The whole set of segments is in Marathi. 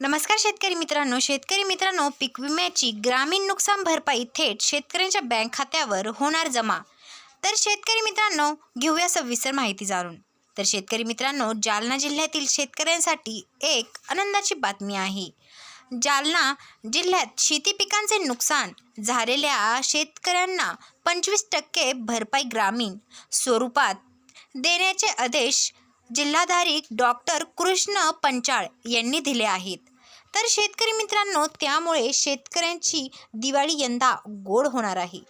नमस्कार शेतकरी मित्रांनो. शेतकरी मित्रांनो पीक विम्याची ग्रामीण नुकसान भरपाई थेट शेतकऱ्यांच्या बँक खात्यावर होणार जमा. तर शेतकरी मित्रांनो घेऊया सविस्तर माहिती जाणून. तर शेतकरी मित्रांनो जालना जिल्ह्यातील शेतकऱ्यांसाठी एक आनंदाची बातमी आहे. जालना जिल्ह्यात शेती पिकांचे नुकसान झालेल्या शेतकऱ्यांना पंचवीस टक्के भरपाई ग्रामीण स्वरूपात देण्याचे आदेश जिल्हाधारी डॉक्टर कृष्ण पंचाळ यांनी दिले आहेत. तर शेतकरी मित्रांनो त्यामुळे शेतकऱ्यांची दिवाळी यंदा गोड होणार आहे.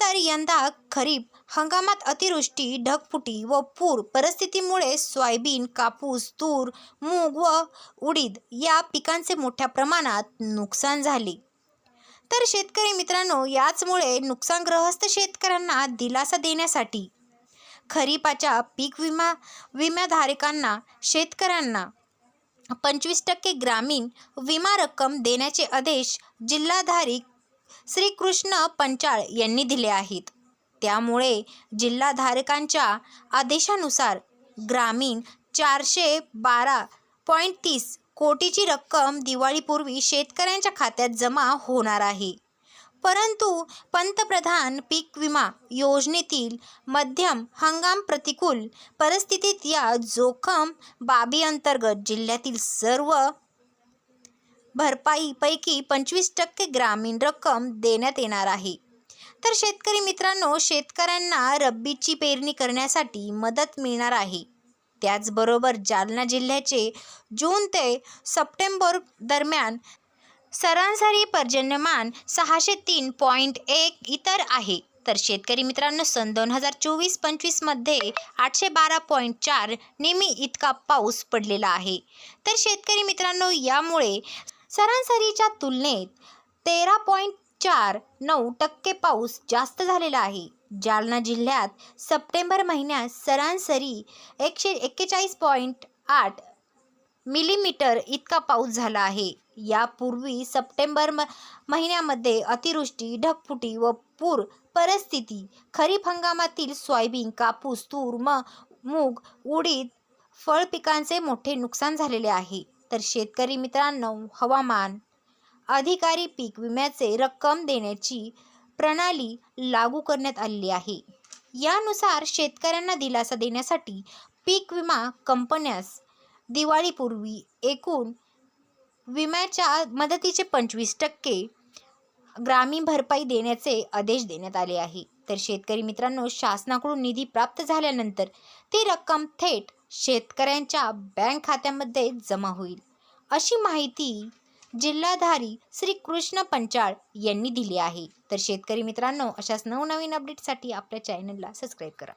तर यंदा खरीप हंगामात अतिवृष्टी ढगफुटी व पूर परिस्थितीमुळे सोयाबीन कापूस तूर मूग व उडीद या पिकांचे मोठ्या प्रमाणात नुकसान झाले. तर शेतकरी मित्रांनो याचमुळे नुकसानग्रस्त शेतकऱ्यांना दिलासा देण्यासाठी खरीपाच्या पीक विमा विमाधारकांना शेतकऱ्यांना पंचवीस टक्के ग्रामीण विमा रक्कम देण्याचे आदेश जिल्हाधारी श्रीकृष्ण पंचाळ यांनी दिले आहेत. त्यामुळे जिल्हाधारकांच्या आदेशानुसार ग्रामीण चारशे बारा पॉईंट तीस कोटीची रक्कम दिवाळीपूर्वी शेतकऱ्यांच्या खात्यात जमा होणार आहे. परंतु पंतप्रधान पीक विमा योजनेतील मध्यम हंगाम प्रतिकूल परिस्थितीत या जोखम बाबी अंतर्गत जिल्ह्यातील सर्व भरपाईपैकी पंचवीस टक्के ग्रामीण रक्कम देण्यात येणार आहे. तर शेतकरी मित्रांनो शेतकऱ्यांना रब्बीची पेरणी करण्यासाठी मदत मिळणार आहे. त्याचबरोबर जालना जिल्ह्याचे जून ते सप्टेंबर दरम्यान सरासरी पर्जन्यमान सहाशे तीन पॉईंट एक इतर आहे. तर शेतकरी मित्रांनो सन दोन हजार चोवीस पंचवीसमध्ये आठशे बारा पॉईंट चार नेहमी इतका पाऊस पडलेला आहे. तर शेतकरी मित्रांनो यामुळे सरासरीच्या तुलनेत तेरा पॉईंट चार नऊ टक्के पाऊस जास्त झालेला आहे. जालना जिल्ह्यात सप्टेंबर महिन्यात सरासरी एकशे एक्केचाळीस पॉईंट आठ मिलीमीटर इतका पाऊस झाला आहे. यापूर्वी सप्टेंबर म महिन्यामध्ये अतिवृष्टी ढगफुटी व पूर परिस्थिती खरीप हंगामातील सोयाबीन कापूस तूर म मूग उडीद फळ पिकांचे मोठे नुकसान झालेले आहे. तर शेतकरी मित्रांनो हवामान अधिकारी पीक विम्याचे रक्कम देण्याची प्रणाली लागू करण्यात आलेली आहे. यानुसार शेतकऱ्यांना दिलासा देण्यासाठी पीक विमा कंपन्यास दिवाळीपूर्वी एकूण विम्याच्या मदतीचे पंचवीस टक्के ग्रामीण भरपाई देण्याचे आदेश देण्यात आले आहे. तर शेतकरी मित्रांनो शासनाकडून निधी प्राप्त झाल्यानंतर ती रक्कम थेट शेतकऱ्यांच्या बँक खात्यामध्ये जमा होईल अशी माहिती जिल्हाधारी श्री कृष्ण पंचाळ यांनी दिली आहे. तर शेतकरी मित्रांनो अशाच नवनवीन अपडेटसाठी आपल्या चॅनलला सबस्क्राईब करा.